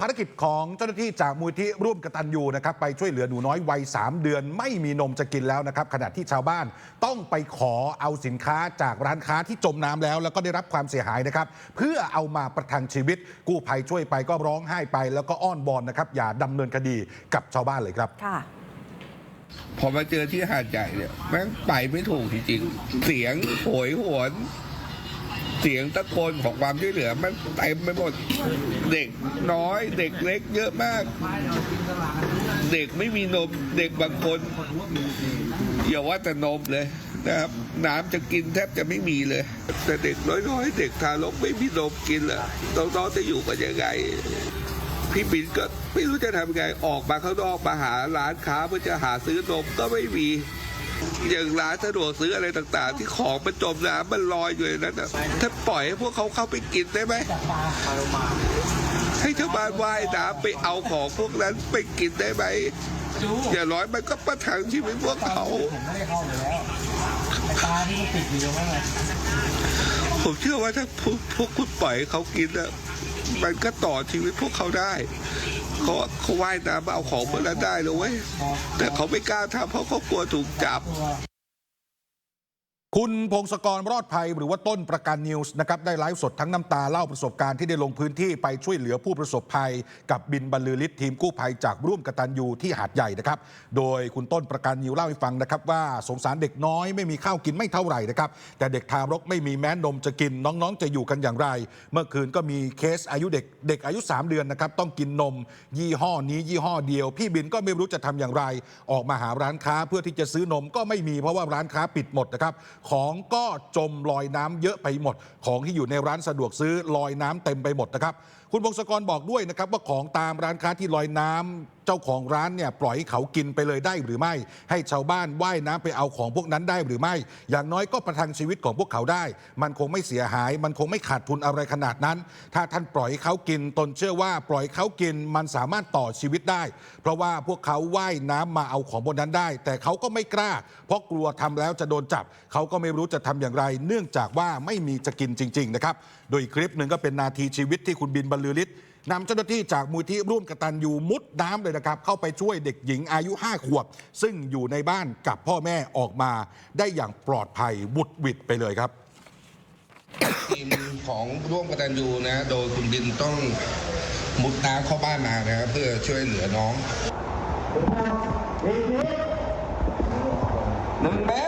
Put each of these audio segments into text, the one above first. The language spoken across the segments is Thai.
ภารกิจของเจ้าหน้าที่จากมูลที่ร่วมกตันยูนะครับไปช่วยเหลือหนูน้อยวัย 3 เดือน ไม่มีนมจะกินแล้วนะครับขณะที่ชาวบ้านต้องไปขอเอาสินค้าจากร้านค้าที่จมน้ำแล้ว แล้วก็ได้รับความเสียหายนะครับเพื่อเอามาประทังชีวิต กู้ภัยช่วยไปก็ร้องไห้ไป แล้วก็อ้อนบอนนะครับอย่าดำเนินคดีกับชาวบ้านเลยครับค่ะพอมาเจอที่หาดใหญ่เนี่ยแม่งไปไม่ถูกจริงๆเสียงโหยหวน เสียงตะโกนของความช่วยเหลือมันเต็มไปหมดเด็กน้อย เด็กเล็ก เยอะมาก เด็กไม่มีนมเด็กบางคนอย่าว่าแต่นมเลยนะครับน้ำจะกินแทบจะไม่มีเลย แต่เด็กน้อยๆเด็กทารกไม่มีนมกินล่ะน้องๆจะอยู่กันยังไงพี่บินก็ไม่รู้จะทำยังไงออกมาข้างนอกมาหาร้านค้าเพื่อจะหาซื้อนมก็ไม่มี อย่างร้านสะดวกซื้ออะไรต่างๆ ที่ของมันจมน้ำมันลอยอยู่ในนั้นนะถ้าปล่อยให้พวกเขาเข้าไปกินได้ไหมให้ชาวบ้านว่ายน้ำไปเอาของพวกนั้นไปกินได้ไหมอย่างน้อยมันก็ประทังชีวิตพวกเขาผมไม่ได้เข้าอยู่แล้วค้าที่มันติดอยู่ตรงนั้นไงผมเชื่อว่าถ้าพวกคุณปล่อยเขากินอะมันก็ต่อชีวิตพวกเขาได้ เขาเขาว่ายน้ำมาเอาของมาแล้วได้เลยเว้ยแต่เขาไม่กล้าทำเพราะเขากลัวถูกจับ คุณพงศกรรอดภัยหรือว่าต้นประกันนิวส์นะครับได้ไลฟ์สดทั้งน้ำตาเล่าประสบการณ์ที่ได้ลงพื้นที่ไปช่วยเหลือผู้ประสบภัย กับบินบรรลือฤทธิ์ทีมกู้ภัยจากร่วมกตันยูที่หาดใหญ่นะครับโดยคุณต้นประกันนิวเล่าให้ฟังนะครับว่าสงสารเด็กน้อยไม่มีข้าวกินไม่เท่าไหร่นะครับแต่เด็กทารกไม่มีแม้นมจะกินน้องๆ จะอยู่กันอย่างไร เมื่อคืนก็มีเคสอายุเด็กเด็กอายุ 3 เดือนนะครับต้องกินนม ยี่ห้อนี้ยี่ห้อเดียว พี่บินก็ไม่รู้จะทำอย่างไร ออกมาหาร้านค้าเพื่อที่จะซื้อนมก็ไม่มีเพราะว่าร้านค้าปิดหมดนะครับของก็จมลอยน้ำเยอะไปหมด ของที่อยู่ในร้านสะดวกซื้อลอยน้ำเต็มไปหมดนะครับคุณพงศกรบอกด้วยนะครับว่าของตามร้านค้าที่ลอยน้ำเจ้าของร้านเนี่ยปล่อยให้เขากินไปเลยได้หรือไม่ ให้ชาวบ้านว่ายน้ำไปเอาของพวกนั้นได้หรือไม่ อย่างน้อยก็ประทังชีวิตของพวกเขาได้ มันคงไม่เสียหาย มันคงไม่ขาดทุนอะไรขนาดนั้น ถ้าท่านปล่อยเขากิน ตนเชื่อว่าปล่อยเขากินมันสามารถต่อชีวิตได้ เพราะว่าพวกเขาว่ายน้ำมาเอาของบนนั้นได้ แต่เขาก็ไม่กล้า เพราะกลัวทำแล้วจะโดนจับ เขาก็ไม่รู้จะทำอย่างไร เนื่องจากว่าไม่มีจะกินจริง ๆ นะครับ โดยอีกคลิปหนึ่งก็เป็นนาทีชีวิตที่คุณบินบรรลือฤทธิ์นำเจ้าหน้าที่จากมูลที่ร่วมกตันยูมุดน้ำเลยนะครับ เข้าไปช่วยเด็กหญิงอายุ 5 ขวบ ซึ่งอยู่ในบ้านกับพ่อแม่ออกมาได้อย่างปลอดภัยบุดหวิดไปเลยครับทีมของร่วมกตันยูนะ โดยคุณบินต้องมุดน้ำเข้าบ้านมานะครับเพื่อช่วยเหลือน้องหนึ่งเมตร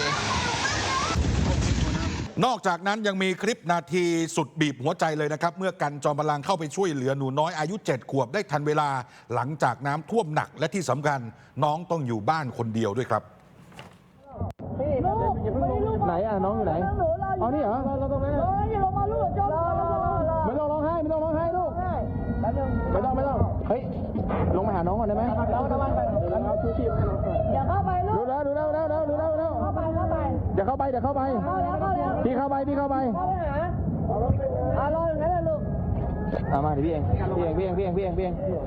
นอกจากนั้นยังมีคลิปนาทีสุดบีบหัวใจเลยนะครับ เมื่อกันจอมพลังเข้าไปช่วยเหลือหนูน้อยอายุ 7 ขวบได้ทันเวลา หลังจากน้ำท่วมหนักและที่สำคัญน้องต้องอยู่บ้านคนเดียวด้วยครับ ลูกไหนอะน้องอยู่ไหนอ๋อนี่เหรอเราเราตรงนั้นไม่ต้องร้องไห้ไม่ต้องร้องไห้ลูกไม่ต้องไม่ต้องเฮ้ยลงไปหาน้องก่อนได้ไหมเราเราไปเราชูชีพให้น้องก่อนอย่าเข้าไปลูดูกแล้วดูแล้วดูแล้วดูแล้วดูแล้วเข้าไปเข้าไปเดี๋ยวเข้าไปเดี๋ยวเข้าไป เข้าแล้ พี่เข้าไป พี่เข้าไปเข้าไปหาอ่ารออย่างนั้นแหละลูกเอามาเดี๋ยวพี่เองพี่เองพี่เองพี่เองพี่เองพี่เอง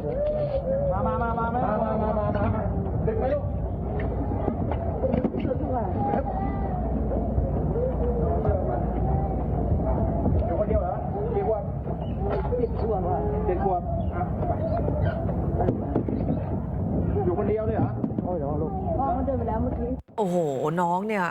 มามามามามามามามามาดึงไปลูกอยู่คนเดียวเหรอกี่ขวบติดช่วงว่าเจ็ดขวบอะไปอยู่คนเดียวเลยเหรอ โอ้ยเดี๋ยวลูกพ่อมันเดินไปแล้วเมื่อกี้ โอ้โห น้องเนี่ย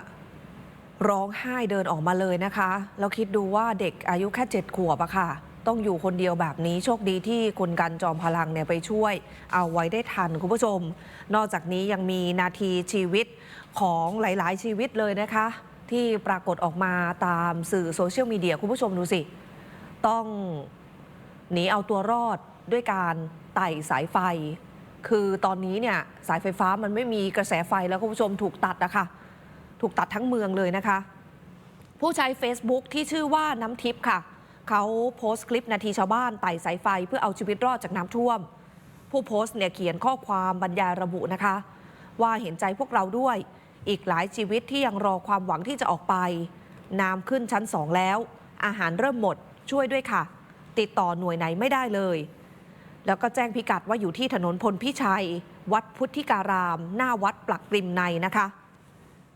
ร้องไห้เดินออกมาเลยนะคะ แล้วคิดดูว่าเด็กอายุแค่เจ็ดขวบอะค่ะ ต้องอยู่คนเดียวแบบนี้โชคดีที่คุณกันจอมพลังเนี่ยไปช่วย เอาไว้ได้ทันคุณผู้ชม นอกจากนี้ยังมีนาทีชีวิตของหลายๆ ชีวิตเลยนะคะ ที่ปรากฏออกมาตามสื่อโซเชียลมีเดียคุณผู้ชมดูสิ ต้องหนีเอาตัวรอดด้วยการไต่สายไฟ คือตอนนี้เนี่ยสายไฟฟ้ามันไม่มีกระแสไฟแล้วคุณผู้ชมถูกตัดนะคะ ถูกตัดทั้งเมืองเลยนะคะ ผู้ใช้ Facebook ที่ชื่อว่าน้ำทิพย์ค่ะ เขาโพสต์คลิปนาทีชาวบ้านไต่สายไฟเพื่อเอาชีวิตรอดจากน้ำท่วม ผู้โพสต์เนี่ยเขียนข้อความบรรยายระบุนะคะ ว่าเห็นใจพวกเราด้วย อีกหลายชีวิตที่ยังรอความหวังที่จะออกไป น้ำขึ้นชั้นสองแล้ว อาหารเริ่มหมดช่วยด้วยค่ะ ติดต่อหน่วยไหนไม่ได้เลยแล้วก็แจ้งพิกัดว่าอยู่ที่ถนนพลพิชัย วัดพุทธิการาม หน้าวัดปลักปริมในนะคะ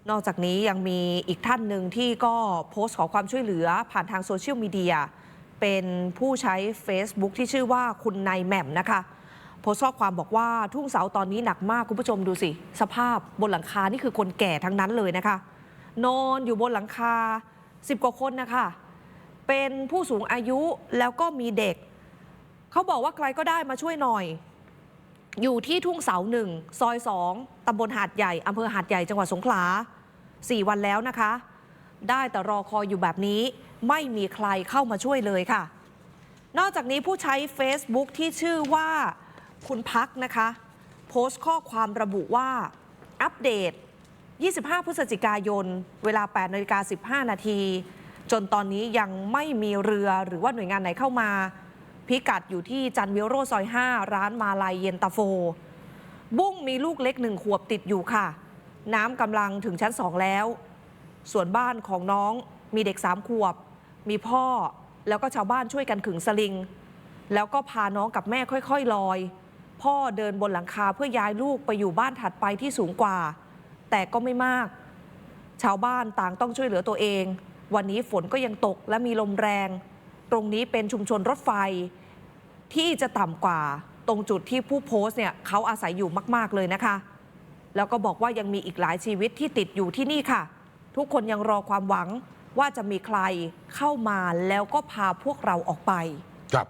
นอกจากนี้ยังมีอีกท่านหนึ่งที่ก็โพสต์ขอความช่วยเหลือผ่านทางโซเชียลมีเดียเป็นผู้ใช้ Facebook ที่ชื่อว่าคุณนายแหม่มนะคะโพสต์ข้อความบอกว่าทุ่งเสาตอนนี้หนักมากคุณผู้ชมดูสิ สภาพบนหลังคานี่คือคนแก่ทั้งนั้นเลยนะคะ นอนอยู่บนหลังคา 10 กว่าคนนะคะ เป็นผู้สูงอายุแล้วก็มีเด็ก เขาบอกว่าใครก็ได้มาช่วยหน่อย อยู่ที่ทุ่งเสาหนึ่งซอยสองตำบลหาดใหญ่อำเภอหาดใหญ่จังหวัดสงขลา สี่วันแล้วนะคะ ได้แต่รอคอยอยู่แบบนี้ไม่มีใครเข้ามาช่วยเลยค่ะ นอกจากนี้ผู้ใช้ Facebook ที่ชื่อว่าคุณพักนะคะ โพสต์ข้อความระบุว่า อัปเดต 25 พฤศจิกายน เวลา8นาฬิกา15 นาที จนตอนนี้ยังไม่มีเรือหรือว่าหน่วยงานไหนเข้ามา พิกัดอยู่ที่จันวิโรซอย 5 ร้านมาลายเย็นตาโฟ บุ้งมีลูกเล็กหนึ่งขวบติดอยู่ค่ะ น้ำกำลังถึงชั้นสองแล้ว ส่วนบ้านของน้องมีเด็กสามขวบ มีพ่อแล้วก็ชาวบ้านช่วยกันขึงสลิง แล้วก็พาน้องกับแม่ค่อยๆลอย พ่อเดินบนหลังคาเพื่อย้ายลูกไปอยู่บ้านถัดไปที่สูงกว่า แต่ก็ไม่มาก ชาวบ้านต่างต้องช่วยเหลือตัวเอง วันนี้ฝนก็ยังตกและมีลมแรง ตรงนี้เป็นชุมชนรถไฟ ที่จะต่ำกว่า ตรงจุดที่ผู้โพสต์เนี่ยเขาอาศัยอยู่มาก ๆเลยนะคะ แล้วก็บอกว่ายังมีอีกหลายชีวิตที่ติดอยู่ที่นี่ค่ะ ทุกคนยังรอความหวังว่าจะมีใครเข้ามาแล้วก็พาพวกเราออกไป ครับ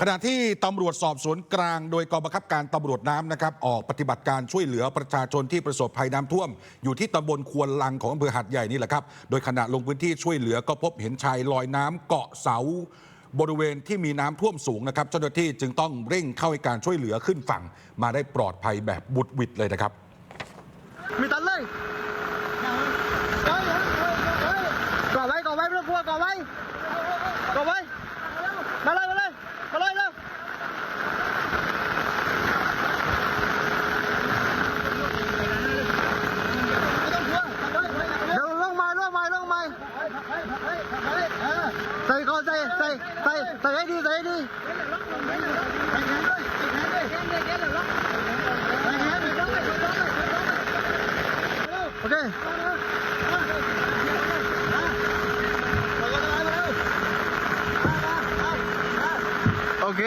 ขณะที่ตำรวจสอบสวนกลางโดยกองบังคับการตำรวจน้ำนะครับ ออกปฏิบัติการช่วยเหลือประชาชนที่ประสบภัยน้ำท่วม อยู่ที่ตำบลควนลังของอำเภอหัดใหญ่นี่แหละครับ โดยขณะลงพื้นที่ช่วยเหลือก็พบเห็นชายลอยน้ำเกาะเสา บริเวณที่มีน้ำท่วมสูงนะครับ เจ้าหน้าที่จึงต้องเร่งเข้าให้การช่วยเหลือขึ้นฝั่ง มาได้ปลอดภัยแบบบุดวิดเลยนะครับ มีตันเลยก่อไว้ก่อไว้ไม่ต้องกลัวก่อไว้ก่อไว้ มาเลยมาเลยมาเลยเร็วเดี๋ยวลงมาลงมาลงมาใส่ก่อนใส่ใส่ใส่ใส่ให้ดีใส่ให้ดีโอเค โอเค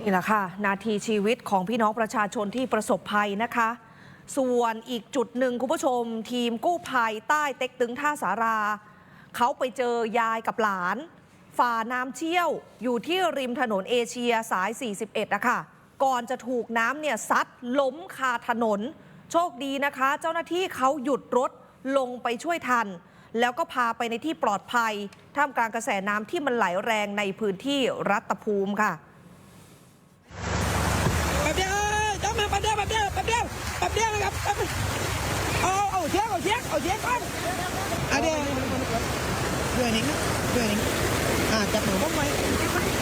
นี่ แหละค่ะ นาทีชีวิตของพี่น้องประชาชนที่ประสบภัยนะคะ ส่วนอีกจุดหนึ่งคุณผู้ชม ทีมกู้ภัยใต้เต็กตึงท่าสารา เขาไปเจอยายกับหลาน ฝ่าน้ำเชี่ยวอยู่ที่ริมถนนเอเชียสาย 41อะคะก่อนจะถูกน้ำเนี่ยซัดล้มคาถนน โชคดีนะคะ เจ้าหน้าที่เขาหยุดรถลงไปช่วยทัน แล้วก็พาไปในที่ปลอดภัย ท่ามกลางกระแสน้ำที่มันไหลแรงในพื้นที่รัตภูมิค่ะ แป๊บเดียวเอ้ยจ้ามาแป๊บเดียวแป๊บเดียวแป๊บเดียวแป๊บ เดียวนะครับแป๊บเดียวเอาเอาเชือกเอาเชือกเอาเชือกก่อนอะเดี๋ยวเดี๋ยวนี้เดี๋ยวนี้อ่าจับหนูบ้างไหม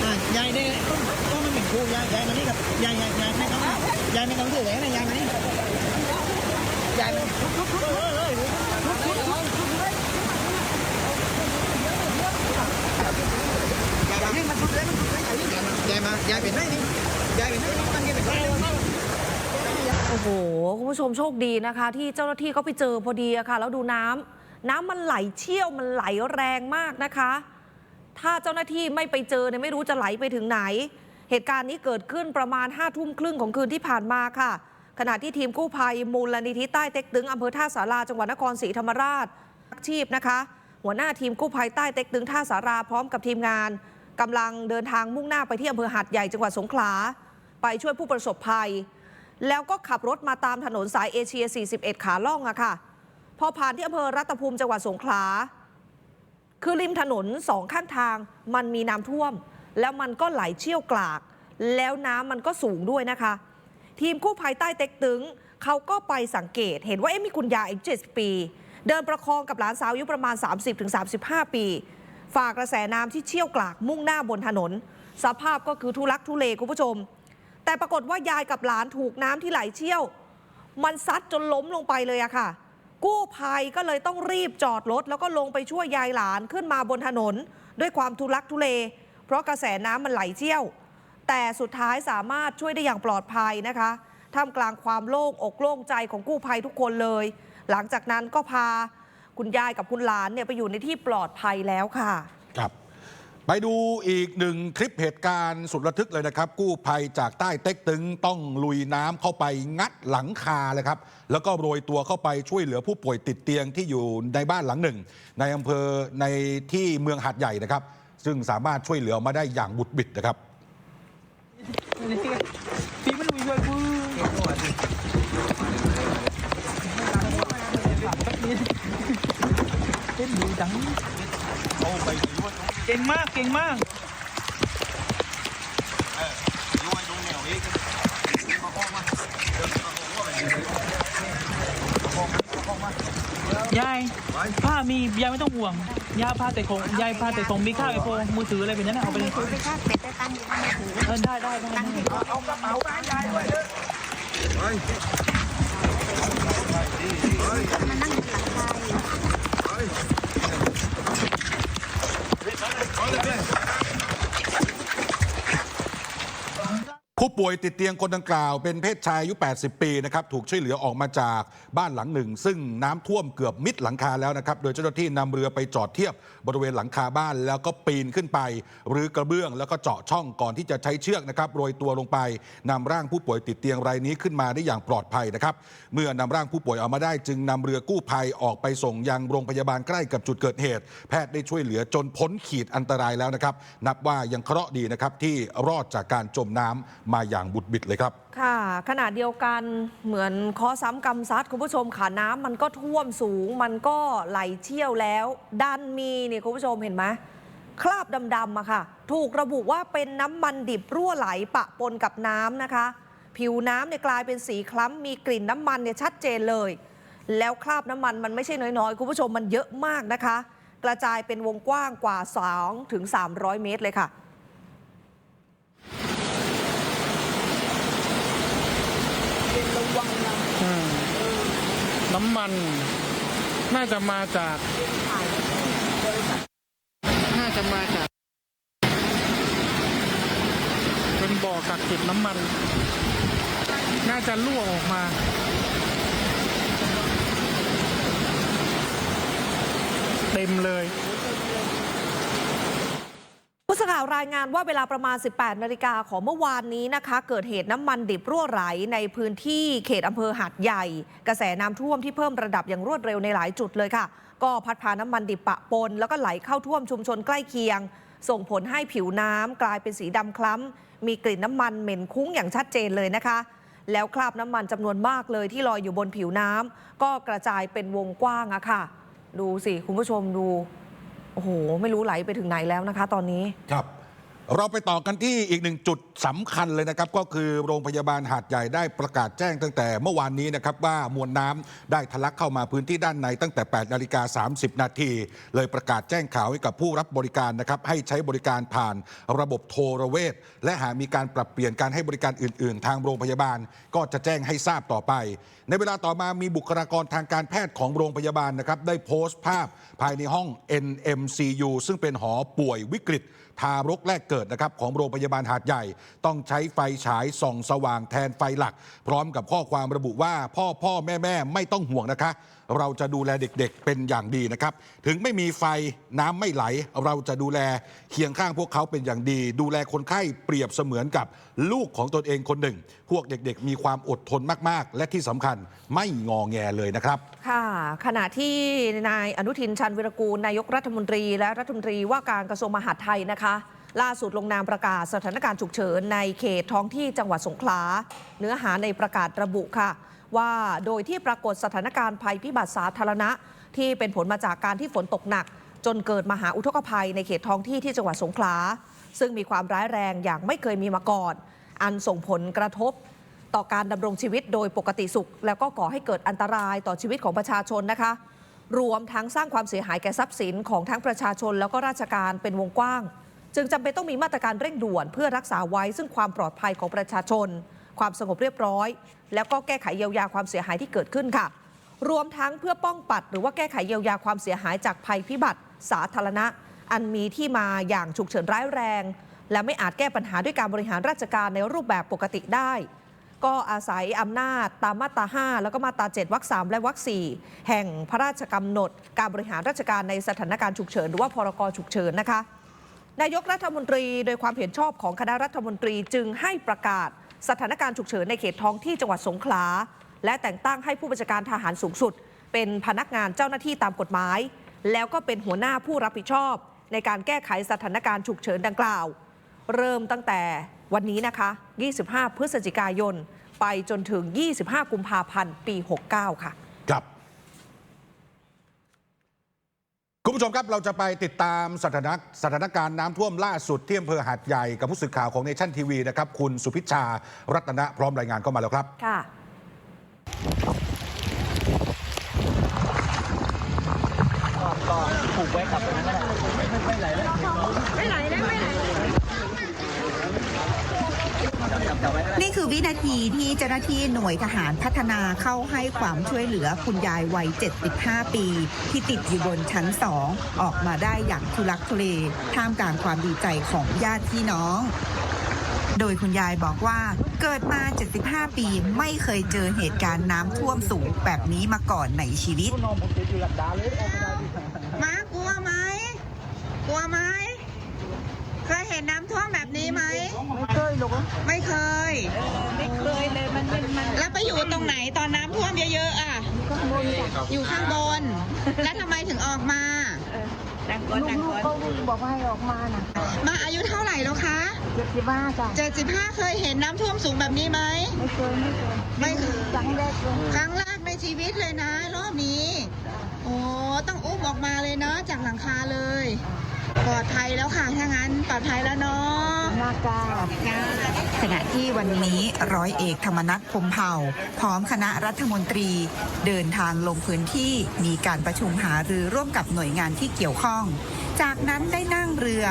อ่ายายเนี่ยต้องต้องมันเป็นครูยายยายมานี่กับยายยายยายไม่ต้องยายไม่ต้องถือเลยนะยายมานี่ยายมาทุบทุบทุบเฮ้ยเฮ้ยทุบทุบทุบทุบยายนี่มันทุบเลยมันทุบเลยยายมายายเป็นไหนนี่ยายเป็นไหนนี่มันเก็บเป็นไหน โอ้โห คุณผู้ชมโชคดีนะคะ ที่เจ้าหน้าที่เขาไปเจอพอดีอะค่ะ แล้วดูน้ำน้ำมันไหลเชี่ยวมันไหลแรงมากนะคะ ถ้าเจ้าหน้าที่ไม่ไปเจอเนี่ยไม่รู้จะไหลไปถึงไหน เหตุการณ์นี้เกิดขึ้นประมาณ5้าทุ่มครึ่งของคืนที่ผ่านมาค่ะ ขณะที่ทีมกู้ภัยมูลนิธิใต้เต็กตึงอำเภอท่าสาราจังหวัดนครศรีธรรมราชอาชีพนะคะ หัวหน้าทีมกู้ภัยใต้เต็กตึงท่าสาราพร้อมกับทีมงานกำลังเดินทางมุ่งหน้าไปที่อำเภอหาดใหญ่จังหวัดสงขลา ไปช่วยผู้ประสบภัย แล้วก็ขับรถมาตามถนนสายเอเชีย 41 ขาล่องอะค่ะ พอผ่านที่อำเภอรัตภูมิจังหวัดสงขลา คือริมถนนสองข้างทางมันมีน้ำท่วม แล้วมันก็ไหลเชี่ยวกราก แล้วน้ำมันก็สูงด้วยนะคะ ทีมกู้ภัยใต้เต็กตึงเขาก็ไปสังเกตเห็นว่าเอ๊ะมีคุณยายอายุ70 ปี เดินประคองกับหลานสาวอายุประมาณ 30-35 ปีฝ่ากระแสน้ำที่เชี่ยวกรากมุ่งหน้าบนถนน สภาพก็คือทุลักทุเลคุณผู้ชม แต่ปรากฏว่ายายกับหลานถูกน้ำที่ไหลเชี่ยว มันซัดจนล้มลงไปเลยอะค่ะ กู้ภัยก็เลยต้องรีบจอดรถ แล้วก็ลงไปช่วยยายหลานขึ้นมาบนถนน ด้วยความทุลักทุเล เพราะกระแสน้ำมันไหลเชี่ยว แต่สุดท้ายสามารถช่วยได้อย่างปลอดภัยนะคะท่ามกลางความโล่งอกโล่งใจของกู้ภัยทุกคนเลย หลังจากนั้นก็พาคุณยายกับคุณหลานเนี่ยไปอยู่ในที่ปลอดภัยแล้วค่ะ ไปดูอีกหนึ่งคลิปเหตุการณ์สุดระทึกเลยนะครับ กู้ภัยจากใต้เต็กตึงต้องลุยน้ำเข้าไปงัดหลังคาเลยครับ แล้วก็โรยตัวเข้าไปช่วยเหลือผู้ป่วยติดเตียงที่อยู่ในบ้านหลังหนึ่ง ในอำเภอในที่เมืองหาดใหญ่นะครับ ซึ่งสามารถช่วยเหลือมาได้อย่างบุดบิดนะครับปีมันลุยช่วยกูเต้นดีจังเก่งมากเก่งมากยายผ้ามียายไม่ต้องห่วงยายผ้าแต่คงยายผ้าแต่คงมีค่าไอโฟนมือถืออะไรเป็นนั้นเอาไปเลยถือไปค่าเป็ดได้ตังค์อยู่ในมือถือเออได้ได้ได้เอากระเป๋าบ้านยายด้วยเด้อมานั่งหลังคา อยู่ ผู้ป่วยติดเตียงคนดังกล่าวเป็นเพศชายอายุ 80 ปีนะครับถูกช่วยเหลือออกมาจากบ้านหลังหนึ่ง ซึ่งน้ำท่วมเกือบมิดหลังคาแล้วนะครับโดยเจ้าหน้าที่นำเรือไปจอดเทียบบริเวณหลังคาบ้าน แล้วก็ปีนขึ้นไปหรือกระเบื้องแล้วก็เจาะช่องก่อนที่จะใช้เชือกนะครับโรยตัวลงไปนำร่างผู้ป่วยติดเตียงรายนี้ขึ้นมาได้อย่างปลอดภัยนะครับเมื่อนำร่างผู้ป่วยออกมาได้ จึงนำเรือกู้ภัยออกไปส่งยังโรงพยาบาลใกล้กับจุดเกิดเหตุ แพทย์ได้ช่วยเหลือจนพ้นขีดอันตรายแล้วนะครับนับว่ายังเคราะห์ดีนะครับที่รอดจากการจมน้ำมาอย่างบุดบิดเลยครับ ค่ะ ขณะเดียวกันเหมือนคอซ้ำกำซัดคุณผู้ชมค่ะน้ำมันก็ท่วมสูง มันก็ไหลเชี่ยวแล้วดันมีนี่คุณผู้ชมเห็นไหมคราบดำๆอะค่ะ ถูกระบุว่าเป็นน้ำมันดิบรั่วไหลปะปนกับน้ำนะคะ ผิวน้ำเนี่ยกลายเป็นสีคล้ำมีกลิ่นน้ำมันเนี่ยชัดเจนเลย แล้วคราบน้ำมันมันไม่ใช่น้อยๆ คุณผู้ชมมันเยอะมากนะคะ กระจายเป็นวงกว้างกว่า2ถึง300 เมตรเลยค่ะ อืมน้ำมัน น่าจะมาจากน่าจะมาจาก เป็นบ่อกักเก็บน้ำมัน น่าจะรั่วออกมา เต็มเลย ผู้สื่อข่าวรายงานว่าเวลาประมาณ 18 นาฬิกาของเมื่อวานนี้นะคะ เกิดเหตุน้ำมันดิบรั่วไหลในพื้นที่เขตอำเภอหาดใหญ่ กระแสน้ำท่วมที่เพิ่มระดับอย่างรวดเร็วในหลายจุดเลยค่ะ ก็พัดพาน้ำมันดิบปะปน แล้วก็ไหลเข้าท่วมชุมชนใกล้เคียง ส่งผลให้ผิวน้ำกลายเป็นสีดำคล้ำ มีกลิ่นน้ำมันเหม็นคุ้งอย่างชัดเจนเลยนะคะ แล้วคราบน้ำมันจำนวนมากเลยที่ลอยอยู่บนผิวน้ำก็กระจายเป็นวงกว้างอะค่ะ ดูสิคุณผู้ชมดู โอ้โห ไม่รู้ไหลไปถึงไหนแล้วนะคะ ตอนนี้ ครับ เราไปต่อกันที่อีกหนึ่งจุดสำคัญเลยนะครับ ก็คือโรงพยาบาลหาดใหญ่ได้ประกาศแจ้งตั้งแต่เมื่อวานนี้นะครับว่ามวลน้ำได้ทะลักเข้ามาพื้นที่ด้านในตั้งแต่8นาฬิกา30 นาทีเลยประกาศแจ้งข่าวให้กับผู้รับบริการนะครับให้ใช้บริการผ่านระบบโทรเวทและหากมีการปรับเปลี่ยนการให้บริการอื่น ๆ ทางโรงพยาบาลก็จะแจ้งให้ทราบต่อไป ในเวลาต่อมามีบุคลากรทางการแพทย์ของโรงพยาบาลนะครับได้โพสต์ภาพภายในห้อง NMCU ซึ่งเป็นหอป่วยวิกฤต ทารกแรกเกิดนะครับของโรงพยาบาลหาดใหญ่ ต้องใช้ไฟฉายส่องสว่างแทนไฟหลัก พร้อมกับข้อความระบุว่าพ่อพ่อแม่แม่ไม่ต้องห่วงนะคะเราจะดูแลเด็กๆ เป็นอย่างดีนะครับ ถึงไม่มีไฟน้ำไม่ไหล เราจะดูแลเคียงข้างพวกเขาเป็นอย่างดี ดูแลคนไข้เปรียบเสมือนกับลูกของตนเองคนหนึ่ง พวกเด็กๆ มีความอดทนมากๆ และที่สำคัญไม่งอแงเลยนะครับ ค่ะ ขณะที่นายอนุทินชันวิรกูลนายกรัฐมนตรี และรัฐมนตรีว่าการกระทรวงมหาดไทยนะคะล่าสุดลงนามประกาศสถานการณ์ฉุกเฉินในเขตท้องที่จังหวัดสงขลา เนื้อหาในประกาศระบุค่ะ ว่าโดยที่ปรากฏสถานการณ์ภัยพิบัติสาธารณะ ที่เป็นผลมาจากการที่ฝนตกหนัก จนเกิดมหาอุทกภัยในเขตท้องที่ที่จังหวัดสงขลา ซึ่งมีความร้ายแรงอย่างไม่เคยมีมาก่อน อันส่งผลกระทบต่อการดำรงชีวิตโดยปกติสุข แล้วก็ก่อให้เกิดอันตรายต่อชีวิตของประชาชนนะคะ รวมทั้งสร้างความเสียหายแก่ทรัพย์สินของทั้งประชาชน แล้วก็ราชการเป็นวงกว้าง จึงจำเป็นต้องมีมาตรการเร่งด่วน เพื่อรักษาไว้ซึ่งความปลอดภัยของประชาชน ความสงบเรียบร้อย แล้วก็แก้ไขเยียวยาความเสียหายที่เกิดขึ้นค่ะ รวมทั้งเพื่อป้องปัด หรือว่าแก้ไขเยียวยาความเสียหายจากภัยพิบัติ สาธารณะ อันมีที่มาอย่างฉุกเฉินร้ายแรง และไม่อาจแก้ปัญหาด้วยการบริหารราชการในรูปแบบปกติได้ ก็อาศัยอำนาจตามมาตรา 5 แล้วก็มาตรา 7วรรค3และวรรค4แห่งพระราชกำหนด การบริหารราชการในสถานการณ์ฉุกเฉินหรือว่าพรกฉุกเฉินนะคะนายกรัฐมนตรีโดยความเห็นชอบของคณะรัฐมนตรีจึงให้ประกาศ สถานการณ์ฉุกเฉินในเขตท้องที่จังหวัดสงขลา และแต่งตั้งให้ผู้บัญชาการทหารสูงสุด เป็นพนักงานเจ้าหน้าที่ตามกฎหมาย แล้วก็เป็นหัวหน้าผู้รับผิดชอบ ในการแก้ไขสถานการณ์ฉุกเฉินดังกล่าว เริ่มตั้งแต่วันนี้นะคะ 25 พฤศจิกายน ไปจนถึง 25 กุมภาพันธ์ ปี 69 ค่ะ ครับ คุณ ผู้ชมครับเราจะไปติดตามสถานสถานการณ์น้ำท่วมล่าสุดที่อำเภอหาดใหญ่กับผู้สื่อข่าวของเนชั่นทีวีนะครับ คุณสุพิชชา รัตนะพร้อมรายงานเข้ามาแล้วครับ ค่ะ ก็ผูกไว้กับตรงนั้นก็ได้ไม่ไม่ไหลแล้ว นี่คือวินาทีที่เจ้าหน้าที่หน่วยทหารพัฒนาเข้าให้ความช่วยเหลือคุณยายวัย 75 ปี ที่ติดอยู่บนชั้นสองออกมาได้อย่างทุลักทุเลท่ามกลางความดีใจของญาติพี่น้อง โดยคุณยายบอกว่าเกิดมา 75 ปีไม่เคยเจอเหตุการณ์น้ำท่วมสูงแบบนี้มาก่อนในชีวิตน้องผมติดอยู่หลักดาเลยออกไม่ได้ดิมากลัวไหม กลัวไหม เคยเห็นน้ำท่วมแบบนี้ไหม ไม่เคยหรอกไม่เคย ไม่เคยเลยมันมันมันแล้วไปอยู่ตรงไหนตอนน้ำท่วมเยอะๆอะ ข้างบนจ้ะอยู่ข้างบน แล้วทำไมถึงออกมาเออดังก่อนดังลูกก่อนๆเขาบอกว่าให้ออกมาน่ะมาอายุเท่าไหร่แล้วคะ เจ็ดสิบห้าจ้ะ75 เคยเห็นน้ำท่วมสูงแบบนี้ไหม ไม่เคยไม่เคยไม่เคย ครั้งแรกเลยครั้งแรกในชีวิตเลยนะ รอบนี้ โอ้ต้องอุ้มออกมาเลยเนาะจากหลังคาเลย ปลอดภัยแล้วค่ะถ้างั้นปลอดภัยแล้วเนาะหน้ากาขณะที่วันนี้ร้อยเอกธรรมนัฐพมเผ่า พร้อมคณะรัฐมนตรี เดินทางลงพื้นที่มีการประชุมหารือร่วมกับหน่วยงานที่เกี่ยวข้อง จากนั้นได้นั่งเรือ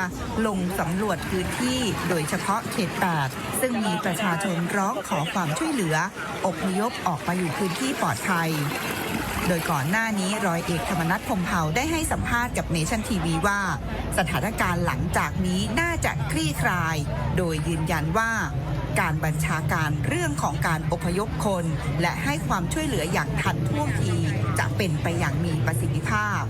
ลงสำรวจพื้นที่โดยเฉพาะเขต8ซึ่งมีประชาชนร้องขอความช่วยเหลืออพยพออกมาอยู่พื้นที่ปลอดภัย โดยก่อนหน้านี้ร้อยเอกธรรมนัฐพมเผาได้ให้สัมภาษณ์กับเนชั่นทีวีว่า สถานการณ์หลังจากนี้น่าจะคลี่คลาย โดยยืนยันว่าการบัญชาการเรื่องของการอพยพคน และให้ความช่วยเหลืออย่างทันท่วงทีจะเป็นไปอย่างมีประสิทธิภาพ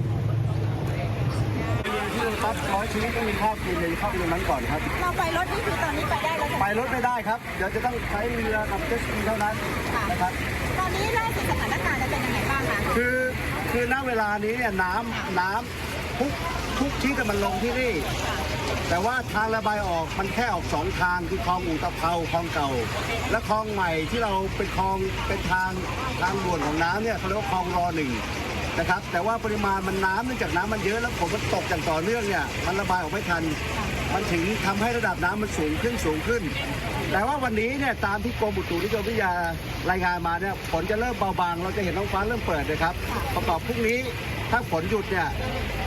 ที่ครับร้อยชีวิตต้องมีข้าวกินเลยเข้าไปตรงนั้นก่อนครับ เราไปรถนี่คือตอนนี้ไปได้แล้วไปรถไม่ได้ครับ เดี๋ยวจะต้องใช้เรือกับเจ็ตสกีเท่านั้นนะครับ ตอนนี้ล่าสุดสถานการณ์จะเป็นยังไงบ้างคะคือคือณเวลานี้เนี่ยน้ำน้ำทุกทุกที่จะมันลงที่นี่ แต่ว่าทางระบายออกมันแค่ออกสองทางคือคลองอู่ตะเภาคลองเก่า และคลองใหม่ที่เราเป็นคลองเป็นทางทางด่วนของน้ำเนี่ยเขาเรียกว่าคลองรอหนึ่ง นะครับ แต่ว่าปริมาณมันน้ำเนื่องจากน้ำมันเยอะแล้วฝนมันตกอย่างต่อเนื่องเนี่ยมันระบายออกไม่ทัน มันถึงทำให้ระดับน้ำมันสูงขึ้นสูงขึ้น แต่ว่าวันนี้เนี่ยตามที่กรมอุตุนิยมวิทยารายงานมาเนี่ยฝนจะเริ่มเบาบางเราจะเห็นท้องฟ้าเริ่มเปิดนะครับ ประกอบพรุ่งนี้ถ้าฝนหยุดเนี่ย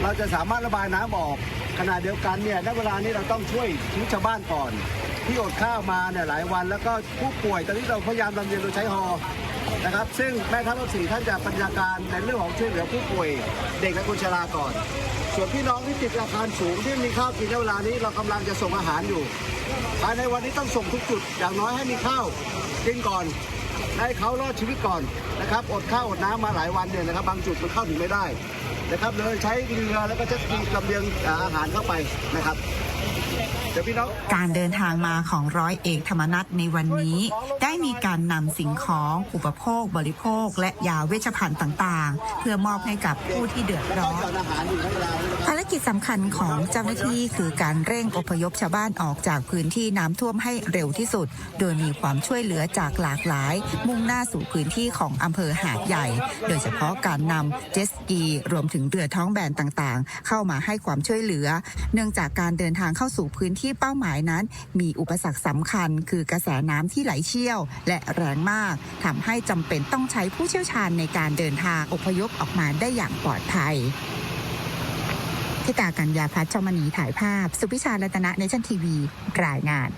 เราจะสามารถระบายน้ำออกขณะเดียวกันเนี่ยณเวลานี้เราต้องช่วยชีวิตชาวบ้านก่อน ที่อดข้าวมาเนี่ยหลายวัน แล้วก็ผู้ป่วยตอนนี้เราพยายามลำเลียงโดยใช้ฮอนะครับ ซึ่งแม่ทัพภาคสี่ท่านจะปัญญาการในเรื่องของช่วยเหลือผู้ป่วยเด็กและคนชราก่อน ส่วนพี่น้องที่ติดอาคารสูงที่มีข้าวกินในเวลานี้เรากำลังจะส่งอาหารอยู่ภายในวันนี้ต้องส่งทุกจุดอย่างน้อยให้มีข้าวกินก่อนให้เขารอดชีวิตก่อนนะครับอดข้าวอดน้ำมาหลายวันเนี่ยนะครับ บางจุดมันเข้าถึงไม่ได้นะครับเลยใช้เรือแล้วก็จ็ตสกีลำเลียงอาหารเข้าไปนะครับ การเดินทางมาของร้อยเอกธรรมนัฐในวันนี้ ได้มีการนำสิ่งของอุปโภค บริโภค และยาเวชภัณฑ์ต่างๆ เพื่อมอบให้กับผู้ที่เดือดร้อนภารกิจสำคัญของเจ้าหน้าที่คือการเร่งอพยพชาวบ้านออกจากพื้นที่น้ำท่วมให้เร็วที่สุด โดยมีความช่วยเหลือจากหลากหลาย มุ่งหน้าสู่พื้นที่ของอำเภอหาดใหญ่ โดยเฉพาะการนำเจสกีรวมถึงเรือท้องแบนต่างๆ เข้ามาให้ความช่วยเหลือ เนื่องจากการเดินทางเข้าสู่พื้นที่เป้าหมายนั้น มีอุปสรรคสำคัญ คือกระแสน้ำที่ไหลเชี่ยว และแรงมากทำให้จำเป็นต้องใช้ผู้เชี่ยวชาญในการเดินทางอพยพออกมาได้อย่างปลอดภัยทิตากัญญาพัฒน์ชมณีถ่ายภาพ สุพิชาลัตนะในชันทีวี รายงาน